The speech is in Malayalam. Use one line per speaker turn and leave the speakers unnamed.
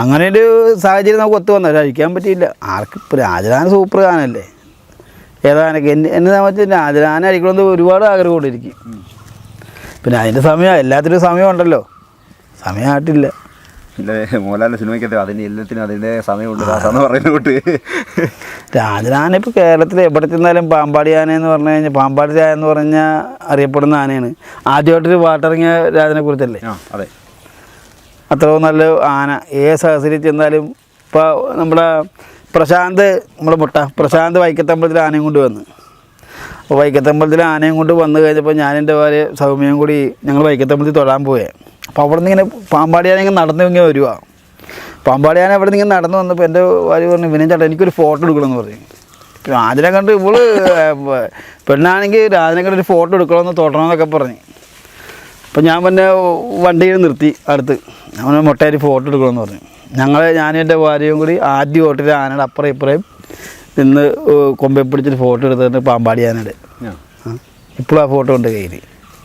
അങ്ങനെ ഒരു സാഹചര്യം നമുക്ക് ഒത്തു വന്നത് കഴിക്കാൻ പറ്റിയില്ല. ആർക്ക് ഇപ്പോൾ രാജധാന സൂപ്പർ ഗാനല്ലേ? ഏതാനൊക്കെ എന്നെ എന്നെ സംബന്ധിച്ച് രാജധാന അടിക്കണമെന്ന് ഒരുപാട് ആഗ്രഹം കൊണ്ടിരിക്കും. പിന്നെ അതിന്റെ സമയം എല്ലാത്തിനും സമയമുണ്ടല്ലോ. സമയമായിട്ടില്ല
അതിന് എല്ലാത്തിനും അതിന്റെ സമയമുണ്ട്. ദാസാന്ന് പറയുന്ന കൂട്ട്.
രാജധാന ഇപ്പോൾ കേരളത്തിൽ എവിടെ ചെന്നാലും പാമ്പാടി ആന എന്ന് പറഞ്ഞു കഴിഞ്ഞാൽ പാമ്പാടി രാജ എന്ന് പറഞ്ഞാൽ അറിയപ്പെടുന്ന ആനയാണ്. ആദ്യമായിട്ടൊരു പാട്ടിറങ്ങിയ രാജനെ കുറിച്ചല്ലേ?
അതെ.
അത്രയും നല്ല ആന. ഏ സഹസരി ചെന്നാലും ഇപ്പോൾ നമ്മുടെ പ്രശാന്ത് നമ്മുടെ മുട്ട പ്രശാന്ത് വൈക്കത്തമ്പലത്തിൽ ആനയും കൊണ്ട് വന്ന്. അപ്പോൾ വൈക്കത്തമ്പലത്തിൽ ആനയും കൊണ്ട് വന്നു കഴിഞ്ഞപ്പോൾ ഞാൻ എന്റെ ഭാര്യ സൗമ്യയും കൂടി ഞങ്ങൾ വൈക്കത്തമ്പലത്തിൽ തൊഴാൻ പോയേ. അപ്പോൾ അവിടെ നിന്ന് ഇങ്ങനെ പാമ്പാടി ആന ഇങ്ങനെ നടന്നു ഇങ്ങനെ വരുവാ. പാമ്പാടി ആന അവിടെ നിന്ന് ഇങ്ങനെ നടന്നു വന്നപ്പോൾ എന്റെ ഭാര്യ പറഞ്ഞു വിനയം ചേട്ടാ എനിക്കൊരു ഫോട്ടോ എടുക്കണമെന്ന് പറഞ്ഞു. രാജനെ കണ്ട് ഇവൾ പെണ്ണാണെങ്കിൽ രാജനെ കണ്ട് ഒരു ഫോട്ടോ എടുക്കണമെന്ന് തൊടണമെന്നൊക്കെ പറഞ്ഞു. അപ്പോൾ ഞാൻ പിന്നെ വണ്ടിയിൽ നിർത്തി അടുത്ത്. അവനെ മുട്ടയിൽ ഫോട്ടോ എടുക്കണമെന്ന് പറഞ്ഞു. ഞങ്ങൾ ഞാനും എന്റെ ഭാര്യയും കൂടി ആദ്യ ഓട്ടിൽ ആനയുടെ അപ്പുറം ഇപ്പുറയും നിന്ന് കൊമ്പെ പിടിച്ചിട്ട് ഫോട്ടോ എടുത്തിട്ട് പാമ്പാടി ആനയുടെ. ഇപ്പോഴും ആ. ഫോട്ടോ ഉണ്ട് കയ്യിൽ